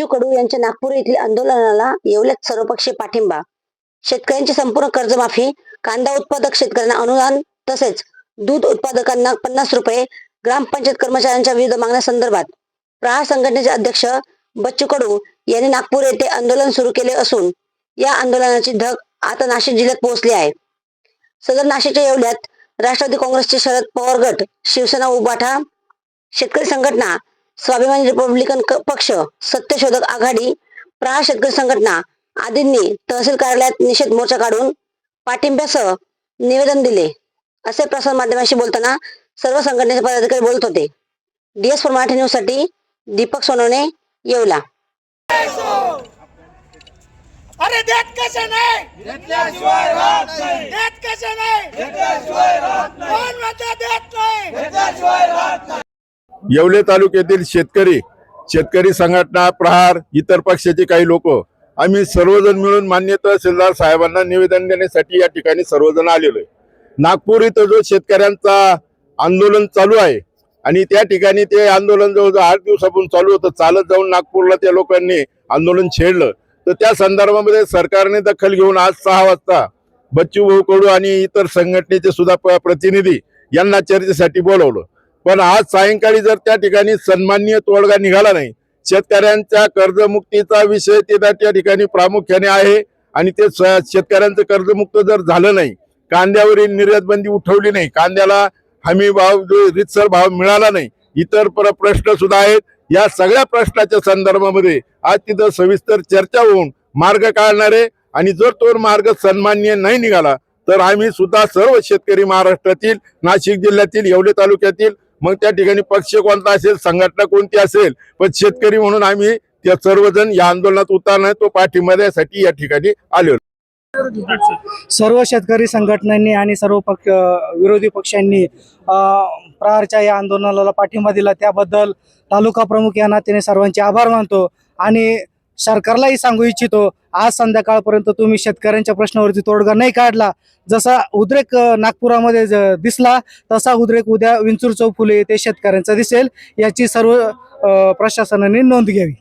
बच्चू कडू यांच्या नागपूर येथील आंदोलनाला येवल्यात सर्वपक्षीय पाठिंबा. शेतकऱ्यांची संपूर्ण कर्जमाफी कांदा उत्पादक शेतकऱ्यांना अनुदान तसेच दूध उत्पादकांना पन्नास रुपये ग्रामपंचायत कर्मचाऱ्यांच्या विविध मागण्यासंदर्भात प्रहार संघटनेचे अध्यक्ष बच्चू कडू यांनी नागपूर येथे आंदोलन सुरू केले असून या आंदोलनाची धग आता नाशिक जिल्ह्यात पोहोचली आहे. सदर नाशिकच्या येवल्यात राष्ट्रवादी काँग्रेसचे शरद पवार गट शिवसेना उबाठा शेतकरी संघटना स्वाभिमानी रिपब्लिकन क- पक्ष सत्यशोधक आघाडी प्रहार शेतकरी संघटना आदींनी तहसील कार्यालयात निषेध मोर्चा काढून पाठिंब्यासह निवेदन दिले. असे प्रसार माध्यमांशी बोलताना सर्व संघटनेचे पदाधिकारी बोलत होते. डीएस फॉर मराठी न्यूजसाठी दीपक सोनवणे येवला. अरे देत कसे नाही? घेतल्याशिवाय राहत नाही. देत कसे नाही? घेतल्याशिवाय राहत नाही. कोण म्हणतो देत नाही? घेतल्याशिवाय राहत नाही. येवले तालुक्यातील शेतकरी शेतकरी संघटना प्रहार इतर पक्षाचे काही लोक आम्ही सर्वजण मिळून मान्य तहसीलदार साहेबांना निवेदन देण्यासाठी या ठिकाणी सर्वजण आलेलो आहे. नागपूर इथं जो शेतकऱ्यांचा आंदोलन चालू आहे आणि त्या ठिकाणी ते आंदोलन जवळजवळ आठ दिवसापासून चालू होतं चालत जाऊन नागपूरला त्या लोकांनी आंदोलन छेडलं. तर त्या संदर्भामध्ये सरकारने दखल घेऊन आज सहा वाजता बच्चू भाऊ कडू आणि इतर संघटनेचे सुद्धा प्रतिनिधी यांना चर्चेसाठी बोलवलं. पण आज सायंकाळी जर त्या ठिकाणी सन्माननीय तोडगा निघाला नाही शेतकऱ्यांच्या कर्जमुक्तीचा विषय ते त्या ठिकाणी प्रामुख्याने आहे आणि ते स- शेतकऱ्यांचं कर्जमुक्त जर झालं नाही कांद्यावरील निर्यात बंदी उठवली नाही कांद्याला हमी भाव रितसर भाव मिळाला नाही इतर पर प्रश्न सुद्धा आहेत. या सगळ्या प्रश्नाच्या संदर्भामध्ये आज तिथं सविस्तर चर्चा होऊन मार्ग काढणार आहे आणि जर तो मार्ग सन्मान्य नाही निघाला तर आम्ही सुद्धा सर्व शेतकरी महाराष्ट्रातील नाशिक जिल्ह्यातील येवले तालुक्यातील मग त्या ठिकाणी पक्ष कोणता असेल संघटना कोणती असेल पण शेतकरी म्हणून आम्ही त्या सर्वजण या आंदोलनात उतरणार तो पाठिंबा देण्यासाठी या ठिकाणी आलो सर्व शेतकरी संघटनांनी आणि सर्व पक्ष विरोधी पक्षांनी प्रहारच्या या आंदोलनाला पाठिंबा दिला. त्याबद्दल तालुका प्रमुख या नात्याने सर्वांचे आभार मानतो आणि सरकारलाही सांगू इच्छितो आज संध्याकाळपर्यंत तुम्ही शेतकऱ्यांच्या प्रश्नावरती तोडगा नाही काढला. जसा उद्रेक नागपुरामध्ये दिसला तसा उद्रेक उद्या विंचूर चौफुले येथे शेतकऱ्यांचा दिसेल. याची सर्व प्रशासनाने नोंद घ्यावी.